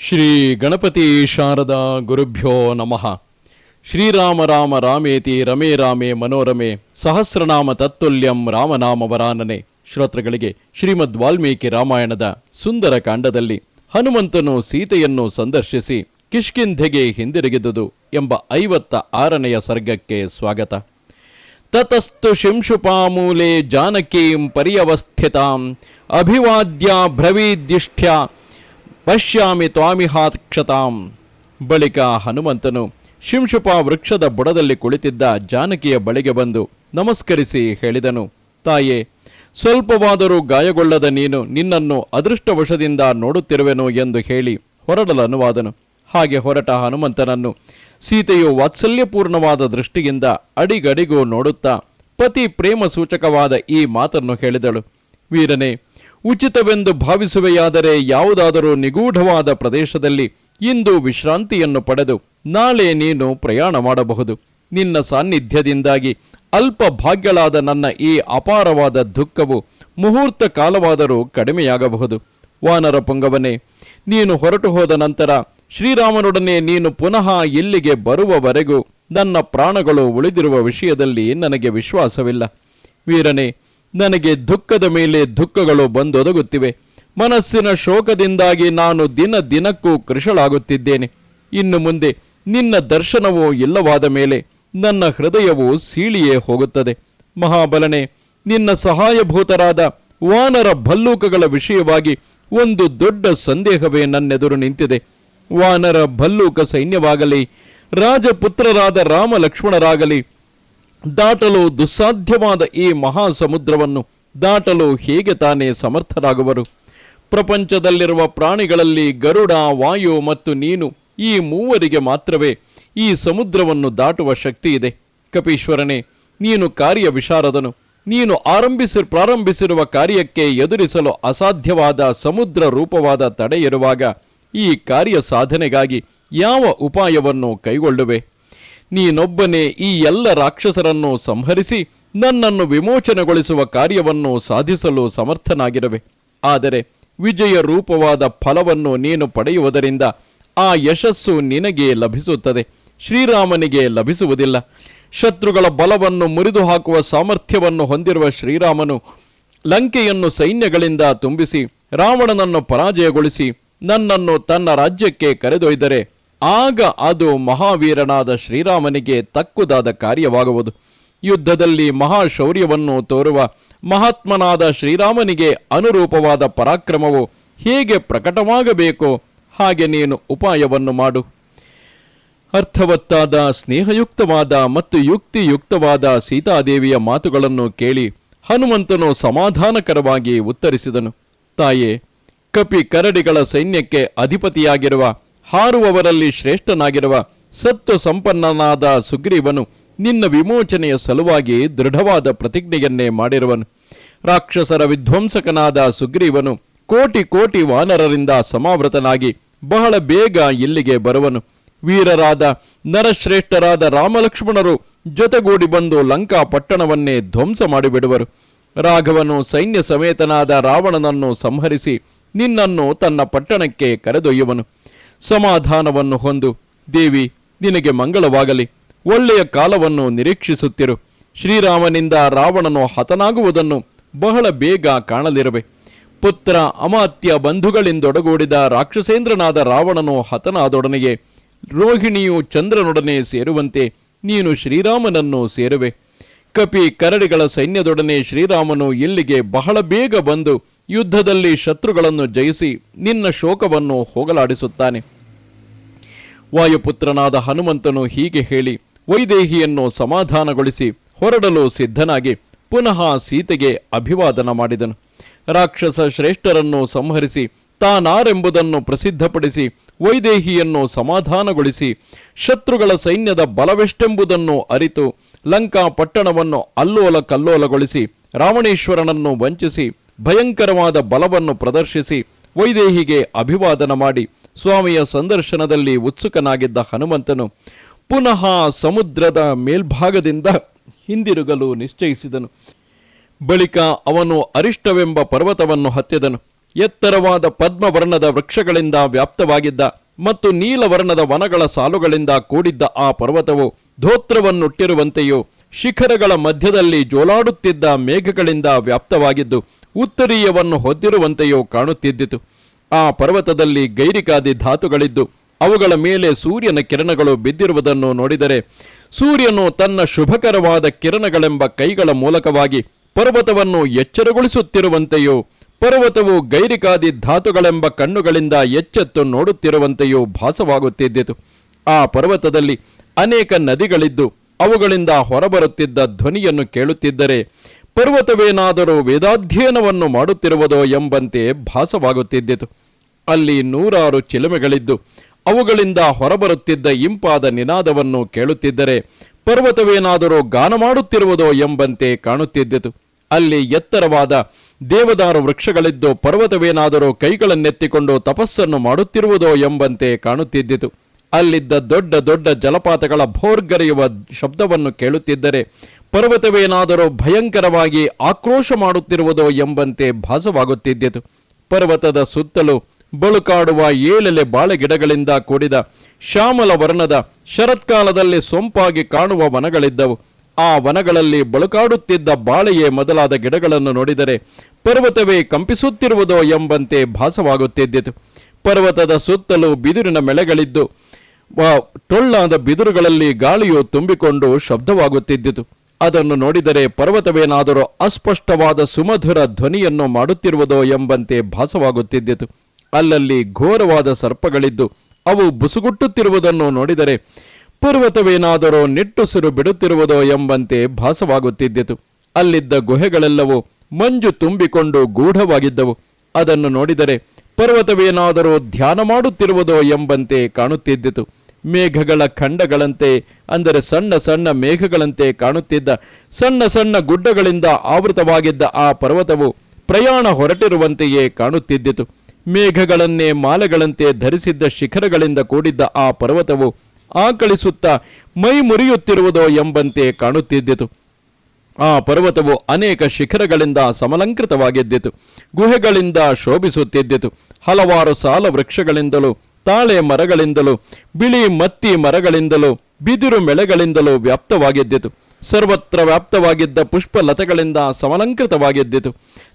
ಶ್ರೀ ಗಣಪತಿ ಶಾರದಾ ಗುರುಭ್ಯೋ ನಮಃ. ಶ್ರೀರಾಮ ರಾಮ ರಾಮೇತಿ ರಮೇ ರಾಮೇ ಮನೋರಮೆ ಸಹಸ್ರನಾಮ ತತ್ತುಲ್ಯಂ ರಾಮನಾಮ ವರಾನನೆ ಶ್ರೋತೃಗಳಿಗೆ ಶ್ರೀಮದ್ ವಾಲ್ಮೀಕಿ ರಾಮಾಯಣದ ಸುಂದರ ಕಾಂಡದಲ್ಲಿ ಹನುಮಂತನು ಸೀತೆಯನ್ನು ಸಂದರ್ಶಿಸಿ ಕಿಷ್ಕಿಂಧೆಗೆ ಹಿಂದಿರುಗಿದುದು ಎಂಬ ಐವತ್ತ ಆರನೆಯ ಸರ್ಗಕ್ಕೆ ಸ್ವಾಗತ. ತತಸ್ತು ಶಿಂಶುಪಾಮೂಲೆ ಜಾನಕೀಂ ಪರ್ಯವಸ್ಥಿತಾಂ ಅಭಿವಾದ್ಯ ಭ್ರವೀದ್ಯುಷ್ಟ್ಯ ಪಶ್ಯಾಮಿ ತ್ವಾಮಿಹಾಕ್ಷತಾಂ ಬಳಿಕ ಹನುಮಂತನು ಶಿಂಶುಪ ವೃಕ್ಷದ ಬುಡದಲ್ಲಿ ಕುಳಿತಿದ್ದ ಜಾನಕಿಯ ಬಳಿಗೆ ಬಂದು ನಮಸ್ಕರಿಸಿ ಹೇಳಿದನು, ತಾಯೇ, ಸ್ವಲ್ಪವಾದರೂ ಗಾಯಗೊಳ್ಳದ ನೀನು ನಿನ್ನನ್ನು ಅದೃಷ್ಟವಶದಿಂದ ನೋಡುತ್ತಿರುವೆನು ಎಂದು ಹೇಳಿ ಹೊರಡಲನುವಾದನು ಹಾಗೆ ಹೊರಟ ಹನುಮಂತನನ್ನು ಸೀತೆಯು ವಾತ್ಸಲ್ಯಪೂರ್ಣವಾದ ದೃಷ್ಟಿಯಿಂದ ಅಡಿಗಡಿಗೂ ನೋಡುತ್ತಾ ಪತಿ ಪ್ರೇಮ ಸೂಚಕವಾದ ಈ ಮಾತನ್ನು ಹೇಳಿದಳು. ವೀರನೇ ಉಚಿತವೆಂದು ಭಾವಿಸುವೆಯಾದರೆ ಯಾವುದಾದರೂ ನಿಗೂಢವಾದ ಪ್ರದೇಶದಲ್ಲಿ ಇಂದು ವಿಶ್ರಾಂತಿಯನ್ನು ಪಡೆದು ನಾಳೆ ನೀನು ಪ್ರಯಾಣ ಮಾಡಬಹುದು. ನಿನ್ನ ಸಾನ್ನಿಧ್ಯದಿಂದಾಗಿ ಅಲ್ಪ ಭಾಗ್ಯಳಾದ ನನ್ನ ಈ ಅಪಾರವಾದ ದುಃಖವು ಮುಹೂರ್ತ ಕಾಲವಾದರೂ ಕಡಿಮೆಯಾಗಬಹುದು. ವಾನರ ಪುಂಗವನೇ, ನೀನು ಹೊರಟು ಹೋದ ನಂತರ ಶ್ರೀರಾಮನೊಡನೆ ನೀನು ಪುನಃ ಇಲ್ಲಿಗೆ ಬರುವವರೆಗೂ ನನ್ನ ಪ್ರಾಣಗಳು ಉಳಿದಿರುವ ವಿಷಯದಲ್ಲಿ ನನಗೆ ವಿಶ್ವಾಸವಿಲ್ಲ. ವೀರನೇ ನನಗೆ ದುಃಖದ ಮೇಲೆ ದುಃಖಗಳು ಬಂದೊದಗುತ್ತಿವೆ. ಮನಸ್ಸಿನ ಶೋಕದಿಂದಾಗಿ ನಾನು ದಿನ ದಿನಕ್ಕೂ ಕೃಶಳಾಗುತ್ತಿದ್ದೇನೆ. ಇನ್ನು ಮುಂದೆ ನಿನ್ನ ದರ್ಶನವೂ ಇಲ್ಲವಾದ ಮೇಲೆ ನನ್ನ ಹೃದಯವು ಸೀಳಿಯೇ ಹೋಗುತ್ತದೆ. ಮಹಾಬಲನೆ, ನಿನ್ನ ಸಹಾಯಭೂತರಾದ ವಾನರ ಭಲ್ಲೂಕಗಳ ವಿಷಯವಾಗಿ ಒಂದು ದೊಡ್ಡ ಸಂದೇಹವೇ ನನ್ನೆದುರು ನಿಂತಿದೆ. ವಾನರ ಭಲ್ಲೂಕ ಸೈನ್ಯವಾಗಲಿ, ರಾಜಪುತ್ರರಾದ ರಾಮ ಲಕ್ಷ್ಮಣರಾಗಲಿ ದಾಟಲು ದುಸ್ಸಾಧ್ಯವಾದ ಈ ಮಹಾಸಮುದ್ರವನ್ನು ದಾಟಲು ಹೇಗೆ ತಾನೇ ಸಮರ್ಥರಾಗುವರು? ಪ್ರಪಂಚದಲ್ಲಿರುವ ಪ್ರಾಣಿಗಳಲ್ಲಿ ಗರುಡ, ವಾಯು ಮತ್ತು ನೀನು ಈ ಮೂವರಿಗೆ ಮಾತ್ರವೇ ಈ ಸಮುದ್ರವನ್ನು ದಾಟುವ ಶಕ್ತಿ ಇದೆ. ಕಪೀಶ್ವರನೇ, ನೀನು ಕಾರ್ಯ ವಿಶಾರದನು ನೀನು ಆರಂಭಿಸಿ ಪ್ರಾರಂಭಿಸಿರುವ ಕಾರ್ಯಕ್ಕೆ ಎದುರಿಸಲು ಅಸಾಧ್ಯವಾದ ಸಮುದ್ರ ರೂಪವಾದ ತಡೆ ಇರುವಾಗ ಈ ಕಾರ್ಯ ಸಾಧನೆಗಾಗಿ ಯಾವ ಉಪಾಯವನ್ನು ಕೈಗೊಳ್ಳುವೆ? ನೀನೊಬ್ಬನೇ ಈ ಎಲ್ಲ ರಾಕ್ಷಸರನ್ನು ಸಂಹರಿಸಿ ನನ್ನನ್ನು ವಿಮೋಚನೆಗೊಳಿಸುವ ಕಾರ್ಯವನ್ನು ಸಾಧಿಸಲು ಸಮರ್ಥನಾಗಿರುವೆ. ಆದರೆ ವಿಜಯ ರೂಪವಾದ ಫಲವನ್ನು ನೀನು ಪಡೆಯುವುದರಿಂದ ಆ ಯಶಸ್ಸು ನಿನಗೆ ಲಭಿಸುತ್ತದೆ. ಶ್ರೀರಾಮನಿಗೆ ಲಭಿಸುವುದಿಲ್ಲ. ಶತ್ರುಗಳ ಬಲವನ್ನು ಮುರಿದು ಹಾಕುವ ಸಾಮರ್ಥ್ಯವನ್ನು ಹೊಂದಿರುವ ಶ್ರೀರಾಮನು ಲಂಕೆಯನ್ನು ಸೈನ್ಯಗಳಿಂದ ತುಂಬಿಸಿ ರಾವಣನನ್ನು ಪರಾಜಯಗೊಳಿಸಿ ನನ್ನನ್ನು ತನ್ನ ರಾಜ್ಯಕ್ಕೆ ಕರೆದೊಯ್ದರೆ ಆಗ ಅದು ಮಹಾವೀರನಾದ ಶ್ರೀರಾಮನಿಗೆ ತಕ್ಕುದಾದ ಕಾರ್ಯವಾಗುವುದು. ಯುದ್ಧದಲ್ಲಿ ಮಹಾಶೌರ್ಯವನ್ನು ತೋರುವ ಮಹಾತ್ಮನಾದ ಶ್ರೀರಾಮನಿಗೆ ಅನುರೂಪವಾದ ಪರಾಕ್ರಮವು ಹೇಗೆ ಪ್ರಕಟವಾಗಬೇಕೋ? ಹಾಗೆ ನೀನು ಉಪಾಯವನ್ನು ಮಾಡು. ಅರ್ಥವತ್ತಾದ, ಸ್ನೇಹಯುಕ್ತವಾದ ಮತ್ತು ಯುಕ್ತಿಯುಕ್ತವಾದ ಸೀತಾದೇವಿಯ ಮಾತುಗಳನ್ನು ಕೇಳಿ ಹನುಮಂತನು ಸಮಾಧಾನಕರವಾಗಿ ಉತ್ತರಿಸಿದನು. ತಾಯೇ, ಕಪಿ ಕರಡಿಗಳ ಸೈನ್ಯಕ್ಕೆ ಅಧಿಪತಿಯಾಗಿರುವ ಹಾರುವವರಲ್ಲಿ ಶ್ರೇಷ್ಠನಾಗಿರುವ ಸತ್ತು ಸಂಪನ್ನನಾದ ಸುಗ್ರೀವನು ನಿನ್ನ ವಿಮೋಚನೆಯ ಸಲುವಾಗಿ ದೃಢವಾದ ಪ್ರತಿಜ್ಞೆಯನ್ನೇ ಮಾಡಿರುವನು. ರಾಕ್ಷಸರ ವಿಧ್ವಂಸಕನಾದ ಸುಗ್ರೀವನು ಕೋಟಿ ಕೋಟಿ ವಾನರರಿಂದ ಸಮಾವೃತನಾಗಿ ಬಹಳ ಬೇಗ ಇಲ್ಲಿಗೆ ಬರುವನು. ವೀರರಾದ ನರಶ್ರೇಷ್ಠರಾದ ರಾಮಲಕ್ಷ್ಮಣರು ಜೊತೆಗೂಡಿ ಬಂದು ಲಂಕಾ ಪಟ್ಟಣವನ್ನೇ ಧ್ವಂಸ ಮಾಡಿಬಿಡುವರು. ರಾಘವನು ಸೈನ್ಯ ಸಮೇತನಾದ ರಾವಣನನ್ನು ಸಂಹರಿಸಿ ನಿನ್ನನ್ನು ತನ್ನ ಪಟ್ಟಣಕ್ಕೆ ಕರೆದೊಯ್ಯುವನು. ಸಮಾಧಾನವನ್ನು ಹೊಂದು, ದೇವಿ, ನಿನಗೆ ಮಂಗಳವಾಗಲಿ. ಒಳ್ಳೆಯ ಕಾಲವನ್ನು ನಿರೀಕ್ಷಿಸುತ್ತಿರು. ಶ್ರೀರಾಮನಿಂದ ರಾವಣನು ಹತನಾಗುವುದನ್ನು ಬಹಳ ಬೇಗ ಕಾಣಲಿರುವೆ. ಪುತ್ರ ಅಮಾತ್ಯ ಬಂಧುಗಳಿಂದೊಡಗೂಡಿದ ರಾಕ್ಷಸೇಂದ್ರನಾದ ರಾವಣನು ಹತನಾದೊಡನೆಯೇ, ರೋಹಿಣಿಯು ಚಂದ್ರನೊಡನೆ ಸೇರುವಂತೆ ನೀನು ಶ್ರೀರಾಮನನ್ನು ಸೇರುವೆ. ಕಪಿ ಕರಡಿಗಳ ಸೈನ್ಯದೊಡನೆ ಶ್ರೀರಾಮನು ಇಲ್ಲಿಗೆ ಬಹಳ ಬೇಗ ಬಂದು ಯುದ್ಧದಲ್ಲಿ ಶತ್ರುಗಳನ್ನು ಜಯಿಸಿ ನಿನ್ನ ಶೋಕವನ್ನು ಹೋಗಲಾಡಿಸುತ್ತಾನೆ. ವಾಯುಪುತ್ರನಾದ ಹನುಮಂತನು ಹೀಗೆ ಹೇಳಿ, ವೈದೇಹಿಯನ್ನು ಸಮಾಧಾನಗೊಳಿಸಿ ಹೊರಡಲು ಸಿದ್ಧನಾಗಿ ಪುನಃ ಸೀತೆಗೆ ಅಭಿವಾದನ ಮಾಡಿದನು. ರಾಕ್ಷಸ ಶ್ರೇಷ್ಠರನ್ನು ಸಂಹರಿಸಿ ತಾನಾರೆಂಬುದನ್ನು ಪ್ರಸಿದ್ಧಪಡಿಸಿ ವೈದೇಹಿಯನ್ನು ಸಮಾಧಾನಗೊಳಿಸಿ ಶತ್ರುಗಳ ಸೈನ್ಯದ ಬಲವೆಷ್ಟೆಂಬುದನ್ನು ಅರಿತು ಲಂಕಾ ಪಟ್ಟಣವನ್ನು ಅಲ್ಲೋಲ ಕಲ್ಲೋಲಗೊಳಿಸಿ ರಾವಣೇಶ್ವರನನ್ನು ವಂಚಿಸಿ ಭಯಂಕರವಾದ ಬಲವನ್ನು ಪ್ರದರ್ಶಿಸಿ ವೈದೇಹಿಗೆ ಅಭಿವಾದನ ಮಾಡಿ ಸ್ವಾಮಿಯ ಸಂದರ್ಶನದಲ್ಲಿ ಉತ್ಸುಕನಾಗಿದ್ದ ಹನುಮಂತನು ಪುನಃ ಸಮುದ್ರದ ಮೇಲ್ಭಾಗದಿಂದ ಹಿಂದಿರುಗಲು ನಿಶ್ಚಯಿಸಿದನು. ಬಳಿಕ ಅವನು ಅರಿಷ್ಟವೆಂಬ ಪರ್ವತವನ್ನು ಹತ್ತಿದನು. ಎತ್ತರವಾದ ಪದ್ಮವರ್ಣದ ವೃಕ್ಷಗಳಿಂದ ವ್ಯಾಪ್ತವಾಗಿದ್ದ ಮತ್ತು ನೀಲವರ್ಣದ ವನಗಳ ಸಾಲುಗಳಿಂದ ಕೂಡಿದ್ದ ಆ ಪರ್ವತವು ಧೋತ್ರವನ್ನುಟ್ಟಿರುವಂತೆಯೂ ಶಿಖರಗಳ ಮಧ್ಯದಲ್ಲಿ ಜೋಲಾಡುತ್ತಿದ್ದ ಮೇಘಗಳಿಂದ ವ್ಯಾಪ್ತವಾಗಿದ್ದು ಉತ್ತರೀಯವನ್ನು ಹೊದ್ದಿರುವಂತೆಯೂ ಕಾಣುತ್ತಿದ್ದಿತು. ಆ ಪರ್ವತದಲ್ಲಿ ಗೈರಿಕಾದಿ ಧಾತುಗಳಿದ್ದು, ಅವುಗಳ ಮೇಲೆ ಸೂರ್ಯನ ಕಿರಣಗಳು ಬಿದ್ದಿರುವುದನ್ನು ನೋಡಿದರೆ, ಸೂರ್ಯನು ತನ್ನ ಶುಭಕರವಾದ ಕಿರಣಗಳೆಂಬ ಕೈಗಳ ಮೂಲಕವಾಗಿ ಪರ್ವತವನ್ನು ಎಚ್ಚರಗೊಳಿಸುತ್ತಿರುವಂತೆಯೂ, ಪರ್ವತವು ಗೈರಿಕಾದಿ ಧಾತುಗಳೆಂಬ ಕಣ್ಣುಗಳಿಂದ ಎಚ್ಚೆತ್ತು ನೋಡುತ್ತಿರುವಂತೆಯೂ ಭಾಸವಾಗುತ್ತಿದ್ದಿತು. ಆ ಪರ್ವತದಲ್ಲಿ ಅನೇಕ ನದಿಗಳಿದ್ದು, ಅವುಗಳಿಂದ ಹೊರಬರುತ್ತಿದ್ದ ಧ್ವನಿಯನ್ನು ಕೇಳುತ್ತಿದ್ದರೆ ಪರ್ವತವೇನಾದರೂ ವೇದಾಧ್ಯಯನವನ್ನು ಮಾಡುತ್ತಿರುವುದೋ ಎಂಬಂತೆ ಭಾಸವಾಗುತ್ತಿದ್ದಿತು. ಅಲ್ಲಿ ನೂರಾರು ಚಿಲುಮೆಗಳಿದ್ದು, ಅವುಗಳಿಂದ ಹೊರಬರುತ್ತಿದ್ದ ಇಂಪಾದ ನಿನಾದವನ್ನು ಕೇಳುತ್ತಿದ್ದರೆ ಪರ್ವತವೇನಾದರೂ ಗಾನ ಮಾಡುತ್ತಿರುವುದೋ ಎಂಬಂತೆ ಕಾಣುತ್ತಿದ್ದಿತು. ಅಲ್ಲಿ ಎತ್ತರವಾದ ದೇವದಾರು ವೃಕ್ಷಗಳಿದ್ದು, ಪರ್ವತವೇನಾದರೂ ಕೈಗಳನ್ನೆತ್ತಿಕೊಂಡು ತಪಸ್ಸನ್ನು ಮಾಡುತ್ತಿರುವುದೋ ಎಂಬಂತೆ ಕಾಣುತ್ತಿದ್ದಿತು. ಅಲ್ಲಿದ್ದ ದೊಡ್ಡ ದೊಡ್ಡ ಜಲಪಾತಗಳ ಭೋರ್ಗರೆಯುವ ಶಬ್ದವನ್ನು ಕೇಳುತ್ತಿದ್ದರೆ ಪರ್ವತವೇನಾದರೂ ಭಯಂಕರವಾಗಿ ಆಕ್ರೋಶ ಮಾಡುತ್ತಿರುವುದೋ ಎಂಬಂತೆ ಭಾಸವಾಗುತ್ತಿದ್ದಿತು. ಪರ್ವತದ ಸುತ್ತಲೂ ಬಳುಕಾಡುವ ಏಳೆಲೆ ಬಾಳೆಗಿಡಗಳಿಂದ ಕೂಡಿದ ಶ್ಯಾಮಲ ವರ್ಣದ ಶರತ್ಕಾಲದಲ್ಲಿ ಸೊಂಪಾಗಿ ಕಾಣುವ ವನಗಳಿದ್ದವು. ಆ ವನಗಳಲ್ಲಿ ಬಳುಕಾಡುತ್ತಿದ್ದ ಬಾಳೆಯೇ ಮೊದಲಾದ ಗಿಡಗಳನ್ನು ನೋಡಿದರೆ ಪರ್ವತವೇ ಕಂಪಿಸುತ್ತಿರುವುದೋ ಎಂಬಂತೆ ಭಾಸವಾಗುತ್ತಿದ್ದಿತು. ಪರ್ವತದ ಸುತ್ತಲೂ ಬಿದಿರಿನ ಮೆಳೆಗಳಿದ್ದು ಟೊಳ್ಳಾದ ಬಿದಿರುಗಳಲ್ಲಿ ಗಾಳಿಯು ತುಂಬಿಕೊಂಡು ಶಬ್ದವಾಗುತ್ತಿದ್ದಿತು. ಅದನ್ನು ನೋಡಿದರೆ ಪರ್ವತವೇನಾದರೂ ಅಸ್ಪಷ್ಟವಾದ ಸುಮಧುರ ಧ್ವನಿಯನ್ನು ಮಾಡುತ್ತಿರುವುದೋ ಎಂಬಂತೆ ಭಾಸವಾಗುತ್ತಿದ್ದಿತು. ಅಲ್ಲಲ್ಲಿ ಘೋರವಾದ ಸರ್ಪಗಳಿದ್ದು ಅವು ಬುಸುಗುಟ್ಟುತ್ತಿರುವುದನ್ನು ನೋಡಿದರೆ ಪರ್ವತವೇನಾದರೂ ನಿಟ್ಟುಸಿರು ಬಿಡುತ್ತಿರುವುದೋ ಎಂಬಂತೆ ಭಾಸವಾಗುತ್ತಿದ್ದಿತು. ಅಲ್ಲಿದ್ದ ಗುಹೆಗಳೆಲ್ಲವೂ ಮಂಜು ತುಂಬಿಕೊಂಡು ಗೂಢವಾಗಿದ್ದವು. ಅದನ್ನು ನೋಡಿದರೆ ಪರ್ವತವೇನಾದರೂ ಧ್ಯಾನ ಮಾಡುತ್ತಿರುವುದೋ ಎಂಬಂತೆ ಕಾಣುತ್ತಿದ್ದಿತು. ಮೇಘಗಳ ಖಂಡಗಳಂತೆ, ಅಂದರೆ ಸಣ್ಣ ಸಣ್ಣ ಮೇಘಗಳಂತೆ ಕಾಣುತ್ತಿದ್ದ, ಸಣ್ಣ ಸಣ್ಣ ಗುಡ್ಡಗಳಿಂದ ಆವೃತವಾಗಿದ್ದ ಆ ಪರ್ವತವು ಪ್ರಯಾಣ ಹೊರಟಿರುವಂತೆಯೇ ಕಾಣುತ್ತಿದ್ದಿತು. ಮೇಘಗಳನ್ನೇ ಮಾಲೆಗಳಂತೆ ಧರಿಸಿದ್ದ ಶಿಖರಗಳಿಂದ ಕೂಡಿದ್ದ ಆ ಪರ್ವತವು ಆಕಳಿಸುತ್ತಾ ಮೈ ಮುರಿಯುತ್ತಿರುವುದೋ ಎಂಬಂತೆ ಕಾಣುತ್ತಿದ್ದಿತು. ಆ ಪರ್ವತವು ಅನೇಕ ಶಿಖರಗಳಿಂದ ಸಮಲಂಕೃತವಾಗಿದ್ದಿತು. ಗುಹೆಗಳಿಂದ ಶೋಭಿಸುತ್ತಿದ್ದಿತು. ಹಲವಾರು ಸಾಲ ವೃಕ್ಷಗಳಿಂದಲೂ ತಾಳೆ ಮರಗಳಿಂದಲೂ, ಬಿಳಿ ಮತ್ತಿ ಮರಗಳಿಂದಲೂ, ಬಿದಿರು ಮೆಳೆಗಳಿಂದಲೂ ವ್ಯಾಪ್ತವಾಗಿದ್ದಿತು. ಸರ್ವತ್ರ ವ್ಯಾಪ್ತವಾಗಿದ್ದ ಪುಷ್ಪಲತೆಗಳಿಂದ ಸಮಲಂಕೃತವಾಗಿದ್ದಿತು.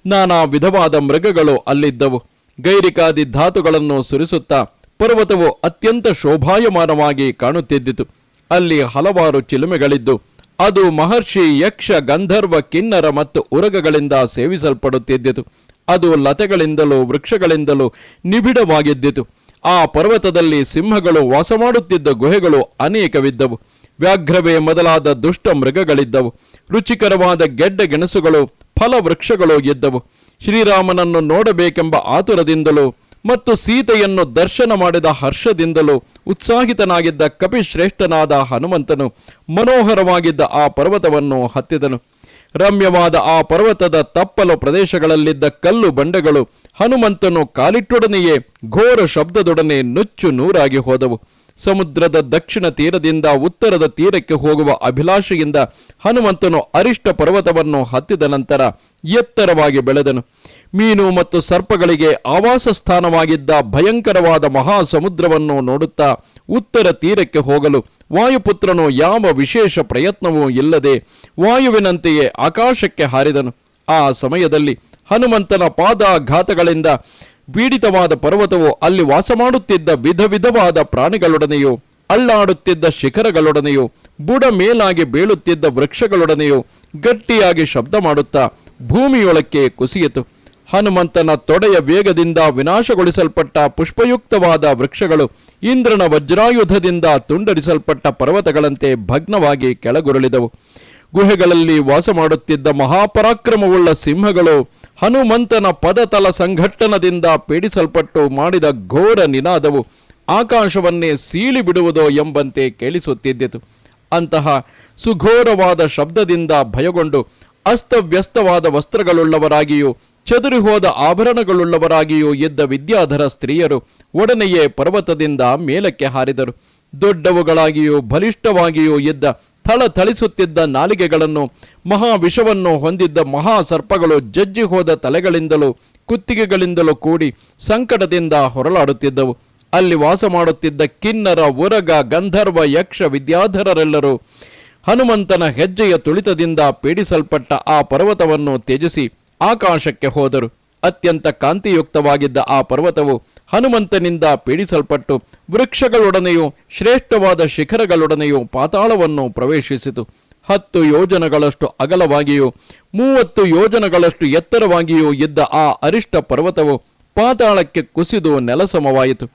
ನಾನಾ ವಿಧವಾದ ಮೃಗಗಳು ಅಲ್ಲಿದ್ದವು. ಗೈರಿಕಾದಿ ಧಾತುಗಳನ್ನು ಸುರಿಸುತ್ತಾ, ಪರ್ವತವು ಅತ್ಯಂತ ಶೋಭಾಯಮಾನವಾಗಿ ಕಾಣುತ್ತಿದ್ದಿತು. ಅಲ್ಲಿ ಹಲವಾರು ಚಿಲುಮೆಗಳಿದ್ದು, ಅದು ಮಹರ್ಷಿ ಯಕ್ಷ ಗಂಧರ್ವ ಕಿನ್ನರ ಮತ್ತು ಉರಗಗಳಿಂದ ಸೇವಿಸಲ್ಪಡುತ್ತಿದ್ದಿತು. ಅದು ಲತೆಗಳಿಂದಲೂ ವೃಕ್ಷಗಳಿಂದಲೂ ನಿಬಿಡವಾಗಿದ್ದಿತು. ಆ ಪರ್ವತದಲ್ಲಿ ಸಿಂಹಗಳು ವಾಸ ಮಾಡುತ್ತಿದ್ದ ಗುಹೆಗಳು ಅನೇಕವಿದ್ದವು. ವ್ಯಾಘ್ರವೇ ಮೊದಲಾದ ದುಷ್ಟ ಮೃಗಗಳಿದ್ದವು. ರುಚಿಕರವಾದ ಗೆಡ್ಡ ಗೆಣಸುಗಳು ಫಲವೃಕ್ಷಗಳು ಇದ್ದವು ಶ್ರೀರಾಮನನ್ನು ನೋಡಬೇಕೆಂಬ ಆತುರದಿಂದಲೂ ಮತ್ತು ಸೀತೆಯನ್ನು ದರ್ಶನ ಮಾಡಿದ ಹರ್ಷದಿಂದಲೂ ಉತ್ಸಾಹಿತನಾಗಿದ್ದ ಕಪಿಶ್ರೇಷ್ಠನಾದ ಹನುಮಂತನು ಮನೋಹರವಾಗಿದ್ದ ಆ ಪರ್ವತವನ್ನು ಹತ್ತಿದನು. ರಮ್ಯವಾದ ಆ ಪರ್ವತದ ತಪ್ಪಲು ಪ್ರದೇಶಗಳಲ್ಲಿದ್ದ ಕಲ್ಲು ಬಂಡೆಗಳು ಹನುಮಂತನು ಕಾಲಿಟ್ಟೊಡನೆಯೇ ಘೋರ ಶಬ್ದದೊಡನೆ ನುಚ್ಚು ನೂರಾಗಿ ಹೋದವು. ಸಮುದ್ರದ ದಕ್ಷಿಣ ತೀರದಿಂದ ಉತ್ತರದ ತೀರಕ್ಕೆ ಹೋಗುವ ಅಭಿಲಾಷೆಯಿಂದ ಹನುಮಂತನು ಅರಿಷ್ಟ ಪರ್ವತವನ್ನು ಹತ್ತಿದ ನಂತರ ಎತ್ತರವಾಗಿ ಬೆಳೆದನು. ಮೀನು ಮತ್ತು ಸರ್ಪಗಳಿಗೆ ಆವಾಸ ಸ್ಥಾನವಾಗಿದ್ದ ಭಯಂಕರವಾದ ಮಹಾಸಮುದ್ರವನ್ನು ನೋಡುತ್ತಾ ಉತ್ತರ ತೀರಕ್ಕೆ ಹೋಗಲು ವಾಯುಪುತ್ರನು ಯಾವ ವಿಶೇಷ ಪ್ರಯತ್ನವೂ ಇಲ್ಲದೆ ವಾಯುವಿನಂತೆಯೇ ಆಕಾಶಕ್ಕೆ ಹಾರಿದನು. ಆ ಸಮಯದಲ್ಲಿ ಹನುಮಂತನ ಪಾದಾಘಾತಗಳಿಂದ ಪೀಡಿತವಾದ ಪರ್ವತವು ಅಲ್ಲಿ ವಾಸ ಮಾಡುತ್ತಿದ್ದ ವಿಧ ವಿಧವಾದ ಪ್ರಾಣಿಗಳೊಡನೆಯೂ ಅಳ್ಳಾಡುತ್ತಿದ್ದ ಶಿಖರಗಳೊಡನೆಯೂ, ಬುಡ ಮೇಲಾಗಿ ಬೀಳುತ್ತಿದ್ದ ವೃಕ್ಷಗಳೊಡನೆಯೂ ಗಟ್ಟಿಯಾಗಿ ಶಬ್ದ ಮಾಡುತ್ತಾ ಭೂಮಿಯೊಳಕ್ಕೆ ಕುಸಿಯಿತು. ಹನುಮಂತನ ತೊಡೆಯ ವೇಗದಿಂದ ವಿನಾಶಗೊಳಿಸಲ್ಪಟ್ಟ ಪುಷ್ಪಯುಕ್ತವಾದ ವೃಕ್ಷಗಳು ಇಂದ್ರನ ವಜ್ರಾಯುಧದಿಂದ ತುಂಡರಿಸಲ್ಪಟ್ಟ ಪರ್ವತಗಳಂತೆ ಭಗ್ನವಾಗಿ ಕೆಳಗುರುಳಿದವು. ಗುಹೆಗಳಲ್ಲಿ ವಾಸ ಮಾಡುತ್ತಿದ್ದ ಮಹಾಪರಾಕ್ರಮವುಳ್ಳ ಸಿಂಹಗಳು ಹನುಮಂತನ ಪದತಲ ಸಂಘಟ್ಟನದಿಂದ ಪೀಡಿಸಲ್ಪಟ್ಟು ಮಾಡಿದ ಘೋರ ನಿನಾದವು ಆಕಾಶವನ್ನೇ ಸೀಳಿ ಬಿಡುವುದೋ ಎಂಬಂತೆ ಕೇಳಿಸುತ್ತಿದ್ದಿತು. ಅಂತಹ ಸುಘೋರವಾದ ಶಬ್ದದಿಂದ ಭಯಗೊಂಡು ಅಸ್ತವ್ಯಸ್ತವಾದ ವಸ್ತ್ರಗಳುಳ್ಳವರಾಗಿಯೂ ಚದುರಿ ಹೋದ ಆಭರಣಗಳುಳ್ಳವರಾಗಿಯೂ ಇದ್ದ ವಿದ್ಯಾಧರ ಸ್ತ್ರೀಯರು ಒಡನೆಯೇ ಪರ್ವತದಿಂದ ಮೇಲಕ್ಕೆ ಹಾರಿದರು. ದೊಡ್ಡವುಗಳಾಗಿಯೂ ಬಲಿಷ್ಠವಾಗಿಯೂ ಇದ್ದ ಥಳಥಳಿಸುತ್ತಿದ್ದ ನಾಲಿಗೆಗಳನ್ನು ಮಹಾವಿಷವನ್ನು ಹೊಂದಿದ್ದ ಮಹಾಸರ್ಪಗಳು ಜಜ್ಜಿ ಹೋದ ತಲೆಗಳಿಂದಲೂ ಕುತ್ತಿಗೆಗಳಿಂದಲೂ ಕೂಡಿ ಸಂಕಟದಿಂದ ಹೊರಲಾಡುತ್ತಿದ್ದವು. ಅಲ್ಲಿ ವಾಸ ಮಾಡುತ್ತಿದ್ದ ಕಿನ್ನರ, ಉರಗ, ಗಂಧರ್ವ, ಯಕ್ಷ ವಿದ್ಯಾಧರರೆಲ್ಲರೂ ಹನುಮಂತನ ಹೆಜ್ಜೆಯ ತುಳಿತದಿಂದ ಪೀಡಿಸಲ್ಪಟ್ಟ ಆ ಪರ್ವತವನ್ನು ತ್ಯಜಿಸಿ ಆಕಾಶಕ್ಕೆ ಹೋದರು. ಅತ್ಯಂತ ಕಾಂತಿಯುಕ್ತವಾಗಿದ್ದ ಆ ಪರ್ವತವು ಹನುಮಂತನಿಂದ ಪೀಡಿಸಲ್ಪಟ್ಟು ವೃಕ್ಷಗಳೊಡನೆಯೂ ಶ್ರೇಷ್ಠವಾದ ಶಿಖರಗಳೊಡನೆಯೂ ಪಾತಾಳವನ್ನು ಪ್ರವೇಶಿಸಿತು. ಹತ್ತು ಯೋಜನಗಳಷ್ಟು ಅಗಲವಾಗಿಯೂ, ಮೂವತ್ತು ಯೋಜನಗಳಷ್ಟು ಎತ್ತರವಾಗಿಯೂ ಇದ್ದ ಆ ಅರಿಷ್ಟ ಪರ್ವತವು ಪಾತಾಳಕ್ಕೆ ಕುಸಿದು ನೆಲಸಮವಾಯಿತು.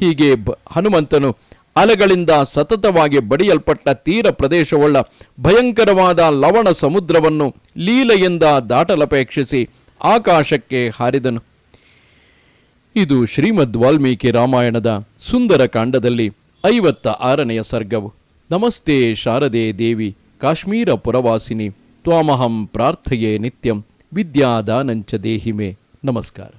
ಹೀಗೆ ಹನುಮಂತನು ಅಲೆಗಳಿಂದ ಸತತವಾಗಿ ಬಡಿಯಲ್ಪಟ್ಟ ತೀರ ಪ್ರದೇಶವುಳ್ಳ ಭಯಂಕರವಾದ ಲವಣ ಸಮುದ್ರವನ್ನು ಲೀಲೆಯಿಂದ ದಾಟಲಪೇಕ್ಷಿಸಿ ಆಕಾಶಕ್ಕೆ ಹಾರಿದನು. ಇದು ಶ್ರೀಮದ್ ವಾಲ್ಮೀಕಿ ರಾಮಾಯಣದ ಸುಂದರ ಕಾಂಡದಲ್ಲಿ ಐವತ್ತ ಆರನೆಯ ಸರ್ಗವು. ನಮಸ್ತೆ ಶಾರದೆ ದೇವಿ, ಕಾಶ್ಮೀರ ಪುರವಾಸಿನಿ, ತ್ವಾಮಹಂ ಪ್ರಾರ್ಥಯೇ ನಿತ್ಯಂ, ವಿದ್ಯಾದಾನಂಚ ದೇಹಿಮೆ. ನಮಸ್ಕಾರ.